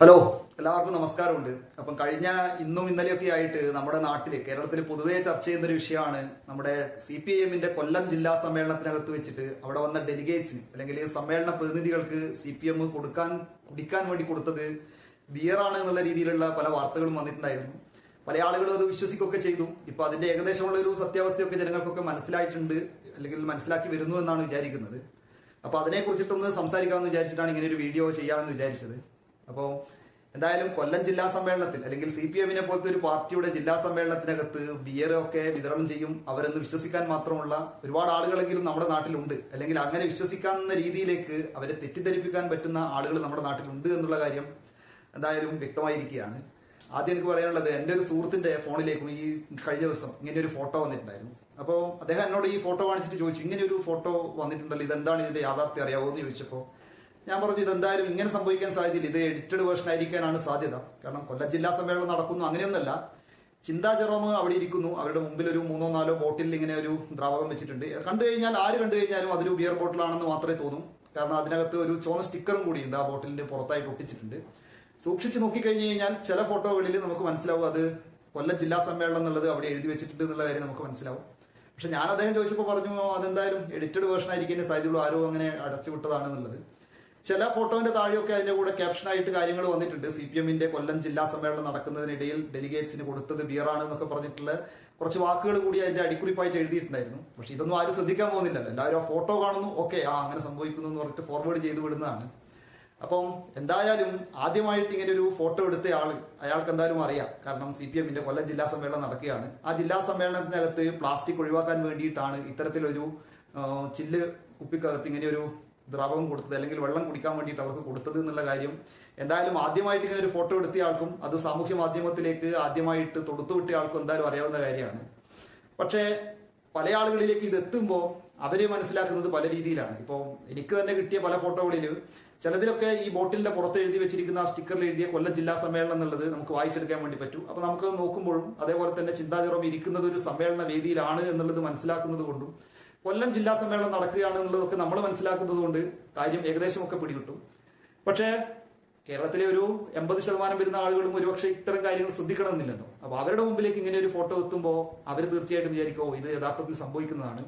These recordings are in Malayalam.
ഹലോ എല്ലാവർക്കും നമസ്കാരമുണ്ട്. അപ്പം കഴിഞ്ഞ ഇന്നും ഇന്നലെയൊക്കെ ആയിട്ട് നമ്മുടെ നാട്ടിൽ കേരളത്തിൽ പൊതുവെ ചർച്ച ചെയ്യുന്ന ഒരു വിഷയമാണ് നമ്മുടെ സി പി എമ്മിന്റെ കൊല്ലം ജില്ലാ സമ്മേളനത്തിനകത്ത് വെച്ചിട്ട് അവിടെ വന്ന ഡെലിഗേറ്റ്സിന് അല്ലെങ്കിൽ സമ്മേളന പ്രതിനിധികൾക്ക് സി പി എം കൊടുക്കാൻ കുടിക്കാൻ വേണ്ടി കൊടുത്തത് ബിയറാണ് എന്നുള്ള രീതിയിലുള്ള പല വാർത്തകളും വന്നിട്ടുണ്ടായിരുന്നു. പല ആളുകളും അത് വിശ്വസിക്കുകയൊക്കെ ചെയ്തു. ഇപ്പൊ അതിന്റെ ഏകദേശമുള്ള ഒരു സത്യാവസ്ഥയൊക്കെ ജനങ്ങൾക്കൊക്കെ മനസ്സിലായിട്ടുണ്ട് അല്ലെങ്കിൽ മനസ്സിലാക്കി വരുന്നു എന്നാണ് വിചാരിക്കുന്നത്. അപ്പൊ അതിനെ കുറിച്ചിട്ടൊന്ന് സംസാരിക്കാമെന്ന് വിചാരിച്ചിട്ടാണ് ഇങ്ങനെ ഒരു വീഡിയോ ചെയ്യാമെന്ന് വിചാരിച്ചത്. അപ്പോൾ എന്തായാലും കൊല്ലം ജില്ലാ സമ്മേളനത്തിൽ അല്ലെങ്കിൽ സി പി എമ്മിനെ പോലത്തെ ഒരു പാർട്ടിയുടെ ജില്ലാ സമ്മേളനത്തിനകത്ത് ബിയറൊക്കെ വിതരണം ചെയ്യും. അവരെന്ന് വിശ്വസിക്കാൻ മാത്രമുള്ള ഒരുപാട് ആളുകളെങ്കിലും നമ്മുടെ നാട്ടിലുണ്ട്. അല്ലെങ്കിൽ അങ്ങനെ വിശ്വസിക്കാവുന്ന രീതിയിലേക്ക് അവരെ തെറ്റിദ്ധരിപ്പിക്കാൻ പറ്റുന്ന ആളുകൾ നമ്മുടെ നാട്ടിലുണ്ട് എന്നുള്ള കാര്യം എന്തായാലും വ്യക്തമായിരിക്കുകയാണ്. ആദ്യം എനിക്ക് പറയാനുള്ളത് എന്റെ ഒരു സുഹൃത്തിന്റെ ഫോണിലേക്കും ഈ കഴിഞ്ഞ ദിവസം ഇങ്ങനെ ഒരു ഫോട്ടോ വന്നിട്ടുണ്ടായിരുന്നു. അപ്പോൾ അദ്ദേഹം എന്നോട് ഈ ഫോട്ടോ കാണിച്ചിട്ട് ചോദിച്ചു ഇങ്ങനെ ഒരു ഫോട്ടോ വന്നിട്ടുണ്ടല്ലോ ഇതെന്താണ് ഇതിന്റെ യാഥാർത്ഥ്യം? അറിയാവോ? എന്ന് ചോദിച്ചപ്പോൾ ഞാൻ പറഞ്ഞു ഇതെന്തായാലും ഇങ്ങനെ സംഭവിക്കാൻ സാധ്യതയില്ല. ഇത് എഡിറ്റഡ് വേർഷൻ ആയിരിക്കാനാണ് സാധ്യത. കാരണം കൊല്ലം ജില്ലാ സമ്മേളനം നടക്കുന്നു. അങ്ങനെയൊന്നല്ല. ചിന്താ ജെറോമ് അവിടെ ഇരിക്കുന്നു. അവരുടെ മുമ്പിൽ ഒരു മൂന്നോ നാലോ ബോട്ടിൽ ഇങ്ങനെ ഒരു ദ്രാവകം വെച്ചിട്ടുണ്ട്. കണ്ടു കഴിഞ്ഞാൽ ആര് കണ്ടു കഴിഞ്ഞാലും അതൊരു ബിയർ ബോട്ടിലാണെന്ന് മാത്രമേ തോന്നും. കാരണം അതിനകത്ത് ഒരു ചോന്ന സ്റ്റിക്കറും കൂടി ഉണ്ട്. ആ ബോട്ടിലിന്റെ പുറത്തായിട്ട് ഒട്ടിച്ചിട്ടുണ്ട് സൂക്ഷിച്ച് നോക്കിക്കഴിഞ്ഞ് കഴിഞ്ഞാൽ ചില ഫോട്ടോകളിൽ നമുക്ക് മനസ്സിലാവും അത് കൊല്ലം ജില്ലാ സമ്മേളനം എന്നുള്ളത് അവിടെ എഴുതി വെച്ചിട്ടുണ്ട് എന്നുള്ള കാര്യം നമുക്ക് മനസ്സിലാവും. പക്ഷെ ഞാൻ അദ്ദേഹം ചോദിച്ചപ്പോൾ പറഞ്ഞു അതെന്തായാലും എഡിറ്റഡ് വേർഷൻ ആയിരിക്കും സാധ്യതയുള്ളൂ. ആരോ അങ്ങനെ അടച്ചു വിട്ടതാണെന്നുള്ളത് ചില ഫോട്ടോന്റെ താഴെയൊക്കെ അതിന്റെ കൂടെ ക്യാപ്ഷനായിട്ട് കാര്യങ്ങൾ വന്നിട്ടുണ്ട്. സി പി എമ്മിന്റെ കൊല്ലം ജില്ലാ സമ്മേളനം നടക്കുന്നതിനിടയിൽ ഡെലിഗേറ്റ്സിന് കൊടുത്തത് ബിയറാണ് എന്നൊക്കെ പറഞ്ഞിട്ടുള്ള കുറച്ച് വാക്കുകൾ കൂടി അതിന്റെ അടിക്കുറിപ്പായിട്ട് എഴുതിയിട്ടുണ്ടായിരുന്നു. പക്ഷെ ഇതൊന്നും ആരും ശ്രദ്ധിക്കാൻ പോകുന്നില്ലല്ലോ. എല്ലാവരും ആ ഫോട്ടോ കാണുന്നു ഓക്കെ ആ അങ്ങനെ സംഭവിക്കുന്നു എന്ന് പറഞ്ഞിട്ട് ഫോർവേഡ് ചെയ്ത് വിടുന്നതാണ്. അപ്പം എന്തായാലും ആദ്യമായിട്ട് ഇങ്ങനെ ഒരു ഫോട്ടോ എടുത്ത ആൾ അയാൾക്ക് എന്തായാലും അറിയാം. കാരണം സി പി എമ്മിന്റെ കൊല്ലം ജില്ലാ സമ്മേളനം നടക്കുകയാണ്. ആ ജില്ലാ സമ്മേളനത്തിനകത്ത് പ്ലാസ്റ്റിക് ഒഴിവാക്കാൻ വേണ്ടിയിട്ടാണ് ഇത്തരത്തിലൊരു ചില്ല് കുപ്പിക്കകത്ത് ഇങ്ങനെ ഒരു ദ്രാവകം കൊടുത്തത് അല്ലെങ്കിൽ വെള്ളം കുടിക്കാൻ വേണ്ടിയിട്ട് അവർക്ക് കൊടുത്തത് എന്നുള്ള കാര്യം എന്തായാലും ആദ്യമായിട്ട് ഇങ്ങനെ ഒരു ഫോട്ടോ എടുത്തിയ ആൾക്കും അത് സാമൂഹ്യ മാധ്യമത്തിലേക്ക് ആദ്യമായിട്ട് തൊടുത്തുവിട്ട ആൾക്കും എന്തായാലും അറിയാവുന്ന കാര്യമാണ്. പക്ഷേ പല ആളുകളിലേക്ക് ഇത് എത്തുമ്പോൾ അവരെ മനസ്സിലാക്കുന്നത് പല രീതിയിലാണ്. ഇപ്പോൾ എനിക്ക് തന്നെ കിട്ടിയ പല ഫോട്ടോകളിൽ ചിലതിലൊക്കെ ഈ ബോട്ടിലിന്റെ പുറത്ത് എഴുതി വെച്ചിരിക്കുന്ന ആ സ്റ്റിക്കറിൽ എഴുതിയ കൊല്ലം ജില്ലാ സമ്മേളനം എന്നുള്ളത് നമുക്ക് വായിച്ചെടുക്കാൻ വേണ്ടി പറ്റും. അപ്പോൾ നമുക്ക് നോക്കുമ്പോഴും അതേപോലെ തന്നെ ചിന്താചുറം ഇരിക്കുന്നത് ഒരു സമ്മേളന വേദിയിലാണ് എന്നുള്ളത് മനസ്സിലാക്കുന്നത് കൊണ്ടും കൊല്ലം ജില്ലാ സമ്മേളനം നടക്കുകയാണ് എന്നുള്ളതൊക്കെ നമ്മൾ മനസ്സിലാക്കുന്നത് കൊണ്ട് കാര്യം ഏകദേശമൊക്കെ പിടികിട്ടും. പക്ഷേ കേരളത്തിലെ ഒരു എൺപത് ശതമാനം വരുന്ന ആളുകളും ഒരുപക്ഷെ ഇത്തരം കാര്യങ്ങൾ ശ്രദ്ധിക്കണമെന്നില്ലല്ലോ. അപ്പൊ അവരുടെ മുമ്പിലേക്ക് ഇങ്ങനെ ഒരു ഫോട്ടോ എത്തുമ്പോൾ അവർ തീർച്ചയായിട്ടും വിചാരിക്കുമോ ഇത് യഥാർത്ഥത്തിൽ സംഭവിക്കുന്നതാണ്.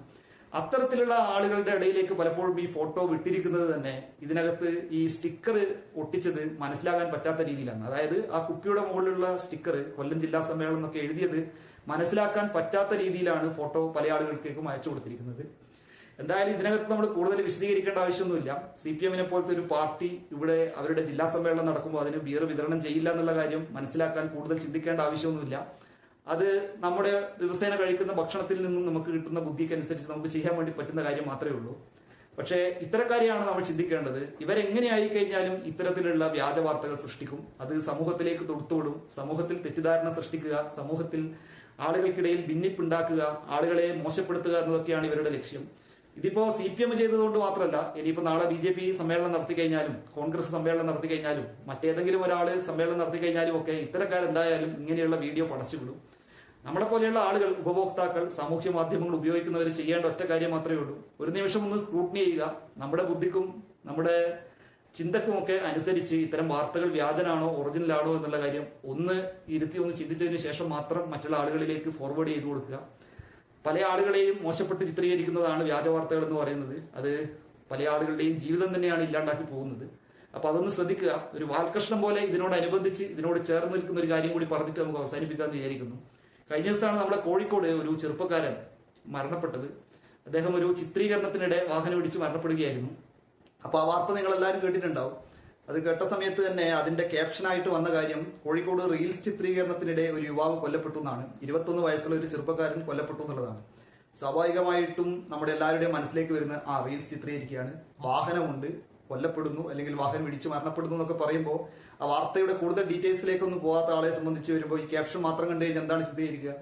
അത്തരത്തിലുള്ള ആളുകളുടെ ഇടയിലേക്ക് പലപ്പോഴും ഈ ഫോട്ടോ വിട്ടിരിക്കുന്നത് തന്നെ ഇതിനകത്ത് ഈ സ്റ്റിക്കർ ഒട്ടിച്ചത് മനസ്സിലാകാൻ പറ്റാത്ത രീതിയിലാണ്. അതായത് ആ കുപ്പിയുടെ മുകളിലുള്ള സ്റ്റിക്കർ കൊല്ലം ജില്ലാ സമ്മേളനം എന്നൊക്കെ എഴുതിയത് മനസ്സിലാക്കാൻ പറ്റാത്ത രീതിയിലാണ് ഫോട്ടോ പല ആളുകൾക്കേക്കും അയച്ചു കൊടുത്തിരിക്കുന്നത്. എന്തായാലും ഇതിനകത്ത് നമ്മൾ കൂടുതൽ വിശദീകരിക്കേണ്ട ആവശ്യമൊന്നുമില്ല. സി പി എമ്മിനെ പോലത്തെ ഒരു പാർട്ടി ഇവിടെ അവരുടെ ജില്ലാ സമ്മേളനം നടക്കുമ്പോൾ അതിന് ബിയർ വിതരണം ചെയ്യില്ല എന്നുള്ള കാര്യം മനസ്സിലാക്കാൻ കൂടുതൽ ചിന്തിക്കേണ്ട ആവശ്യമൊന്നുമില്ല. അത് നമ്മുടെ ദിവസേന കഴിക്കുന്ന ഭക്ഷണത്തിൽ നിന്നും നമുക്ക് കിട്ടുന്ന ബുദ്ധിക്കനുസരിച്ച് നമുക്ക് ചെയ്യാൻ വേണ്ടി പറ്റുന്ന കാര്യം മാത്രമേ ഉള്ളൂ. പക്ഷേ ഇത്തരക്കാരെയാണ് നമ്മൾ ചിന്തിക്കേണ്ടത്. ഇവരെങ്ങനെയായി കഴിഞ്ഞാലും ഇത്തരത്തിലുള്ള വ്യാജ വാർത്തകൾ സൃഷ്ടിക്കും. അത് സമൂഹത്തിലേക്ക് തൊടുത്തുവിടും സമൂഹത്തിൽ തെറ്റിദ്ധാരണ സൃഷ്ടിക്കുക സമൂഹത്തിൽ ആളുകൾക്കിടയിൽ ഭിന്നിപ്പുണ്ടാക്കുക ആളുകളെ മോശപ്പെടുത്തുക എന്നതൊക്കെയാണ് ഇവരുടെ ലക്ഷ്യം. ഇതിപ്പോ സി പി എം ചെയ്തതുകൊണ്ട് മാത്രമല്ല ഇനിയിപ്പോ നാളെ ബി ജെ പി സമ്മേളനം നടത്തി കഴിഞ്ഞാലും കോൺഗ്രസ് സമ്മേളനം നടത്തി കഴിഞ്ഞാലും മറ്റേതെങ്കിലും ഒരാൾ സമ്മേളനം നടത്തി കഴിഞ്ഞാലും ഒക്കെ ഇത്തരക്കാർ എന്തായാലും ഇങ്ങനെയുള്ള വീഡിയോ പടച്ചുവിടും. നമ്മളെ പോലെയുള്ള ആളുകൾ ഉപഭോക്താക്കൾ സാമൂഹ്യ മാധ്യമങ്ങൾ ഉപയോഗിക്കുന്നവർ ചെയ്യേണ്ട ഒറ്റ കാര്യം മാത്രമേ ഉള്ളൂ. ഒരു നിമിഷം ഒന്ന് സ്ക്രൂട്ടിനി ചെയ്യുക. നമ്മുടെ ബുദ്ധിക്കും നമ്മുടെ ചിന്തക്കുമൊക്കെ അനുസരിച്ച് ഇത്തരം വാർത്തകൾ വ്യാജനാണോ ഒറിജിനൽ ആണോ എന്നുള്ള കാര്യം ഒന്ന് ഇരുത്തി ഒന്ന് ചിന്തിച്ചതിന് ശേഷം മാത്രം മറ്റുള്ള ആളുകളിലേക്ക് ഫോർവേഡ് ചെയ്തു കൊടുക്കുക. പല ആളുകളെയും മോശപ്പെട്ട് ചിത്രീകരിക്കുന്നതാണ് വ്യാജ വാർത്തകൾ എന്ന് പറയുന്നത്. അത് പല ആളുകളുടെയും ജീവിതം തന്നെയാണ് ഇല്ലാണ്ടാക്കി പോകുന്നത്. അപ്പൊ അതൊന്ന് ശ്രദ്ധിക്കുക. ഒരു വാൽകൃഷ്ണം പോലെ ഇതിനോടനുബന്ധിച്ച് ഇതിനോട് ചേർന്ന് നിൽക്കുന്ന ഒരു കാര്യം കൂടി പറഞ്ഞിട്ട് നമുക്ക് അവസാനിപ്പിക്കാമെന്ന് വിചാരിക്കുന്നു. കഴിഞ്ഞ ദിവസമാണ് നമ്മുടെ കോഴിക്കോട് ഒരു ചെറുപ്പക്കാരൻ മരണപ്പെട്ടത്. അദ്ദേഹം ഒരു ചിത്രീകരണത്തിനിടെ വാഹനം ഇടിച്ച് മരണപ്പെടുകയായിരുന്നു. അപ്പൊ ആ വാർത്ത നിങ്ങൾ എല്ലാവരും കേട്ടിട്ടുണ്ടാവും. അത് കേട്ട സമയത്ത് തന്നെ അതിന്റെ ക്യാപ്ഷനായിട്ട് വന്ന കാര്യം കോഴിക്കോട് റീൽസ് ചിത്രീകരണത്തിനിടെ ഒരു യുവാവ് കൊല്ലപ്പെട്ടു എന്നാണ്. ഇരുപത്തൊന്ന് വയസ്സുള്ള ഒരു ചെറുപ്പക്കാരൻ കൊല്ലപ്പെട്ടു എന്നുള്ളതാണ്. സ്വാഭാവികമായിട്ടും നമ്മുടെ എല്ലാവരുടെയും മനസ്സിലേക്ക് വരുന്ന ആ റീൽസ് ചിത്രീകരിക്കുകയാണ്. വാഹനമുണ്ട് കൊല്ലപ്പെടുന്നു അല്ലെങ്കിൽ വാഹനം ഇടിച്ചു മരണപ്പെടുന്നു എന്നൊക്കെ പറയുമ്പോൾ ആ വാർത്തയുടെ കൂടുതൽ ഡീറ്റെയിൽസിലേക്കൊന്നും പോകാത്ത ആളെ സംബന്ധിച്ച് വരുമ്പോൾ ഈ ക്യാപ്ഷൻ മാത്രം കണ്ടു കഴിഞ്ഞാൽ എന്താണ് ചിത്രീകരിക്കുക?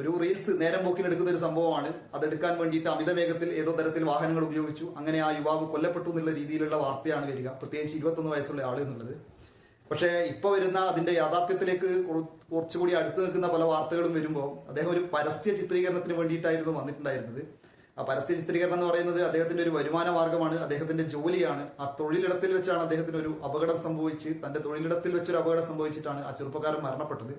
ഒരു റീൽസ് നേരം പോക്കിന് എടുക്കുന്ന ഒരു സംഭവമാണ്. അതെടുക്കാൻ വേണ്ടിയിട്ട് അമിത വേഗത്തിൽ ഏതോ തരത്തിൽ വാഹനങ്ങൾ ഉപയോഗിച്ചു. അങ്ങനെ ആ യുവാവ് കൊല്ലപ്പെട്ടു എന്നുള്ള രീതിയിലുള്ള വാർത്തയാണ് വരിക. പ്രത്യേകിച്ച് ഇരുപത്തൊന്ന് വയസ്സുള്ള ആൾ എന്നുള്ളത്. പക്ഷേ ഇപ്പൊ വരുന്ന അതിന്റെ യാഥാർത്ഥ്യത്തിലേക്ക് കുറച്ചുകൂടി അടുത്ത് നിൽക്കുന്ന പല വാർത്തകളും വരുമ്പോൾ അദ്ദേഹം ഒരു പരസ്യ ചിത്രീകരണത്തിന് വേണ്ടിയിട്ടായിരുന്നു വന്നിട്ടുണ്ടായിരുന്നത്. ആ പരസ്യ ചിത്രീകരണം എന്ന് പറയുന്നത് അദ്ദേഹത്തിന്റെ ഒരു വരുമാന മാർഗമാണ്. അദ്ദേഹത്തിന്റെ ജോലിയാണ്. ആ തൊഴിലിടത്തിൽ വെച്ചാണ് അദ്ദേഹത്തിന് ഒരു അപകടം സംഭവിച്ച് തന്റെ തൊഴിലിടത്തിൽ വെച്ചൊരു അപകടം സംഭവിച്ചിട്ടാണ് ആ ചെറുപ്പക്കാരൻ മരണപ്പെട്ടത്.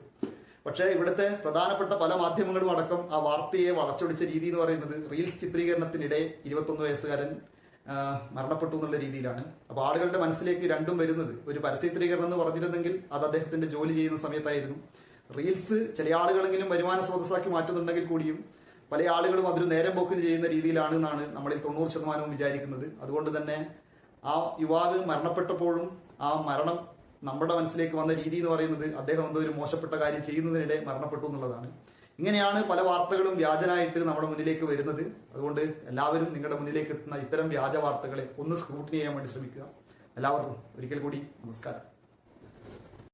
പക്ഷേ ഇവിടുത്തെ പ്രധാനപ്പെട്ട പല മാധ്യമങ്ങളും അടക്കം ആ വാർത്തയെ വളച്ചൊടിച്ച രീതി എന്ന് പറയുന്നത് റീൽസ് ചിത്രീകരണത്തിനിടെ ഇരുപത്തൊന്ന് വയസ്സുകാരൻ മരണപ്പെട്ടു എന്നുള്ള രീതിയിലാണ്. അപ്പോൾ ആളുകളുടെ മനസ്സിലേക്ക് രണ്ടും വരുന്നത്. ഒരു പരസ്യ ചിത്രീകരണം എന്ന് പറഞ്ഞിരുന്നെങ്കിൽ അത് അദ്ദേഹത്തിന്റെ ജോലി ചെയ്യുന്ന സമയത്തായിരുന്നു. റീൽസ് ചില ആളുകളെങ്കിലും വരുമാന സ്രോതസ്സാക്കി മാറ്റുന്നുണ്ടെങ്കിൽ കൂടിയും പല ആളുകളും അതൊരു നേരം പോക്കിന് ചെയ്യുന്ന രീതിയിലാണ് എന്നാണ് നമ്മളിൽ തൊണ്ണൂറ് ശതമാനവും വിചാരിക്കുന്നത്. അതുകൊണ്ട് തന്നെ ആ യുവാവ് മരണപ്പെട്ടപ്പോഴും ആ മരണം നമ്മുടെ മനസ്സിലേക്ക് വന്ന രീതി എന്ന് പറയുന്നത് അദ്ദേഹം എന്തോ ഒരു മോശപ്പെട്ട കാര്യം ചെയ്യുന്നതിനിടെ മരണപ്പെട്ടു എന്നുള്ളതാണ്. ഇങ്ങനെയാണ് പല വാർത്തകളും വ്യാജനായിട്ട് നമ്മുടെ മുന്നിലേക്ക് വരുന്നത്. അതുകൊണ്ട് എല്ലാവരും നിങ്ങളുടെ മുന്നിലേക്ക് എത്തുന്ന ഇത്തരം വ്യാജ വാർത്തകളെ ഒന്ന് സ്ക്രൂട്ടിനി ചെയ്യാൻ വേണ്ടി ശ്രമിക്കുക. എല്ലാവർക്കും ഒരിക്കൽ കൂടി നമസ്കാരം.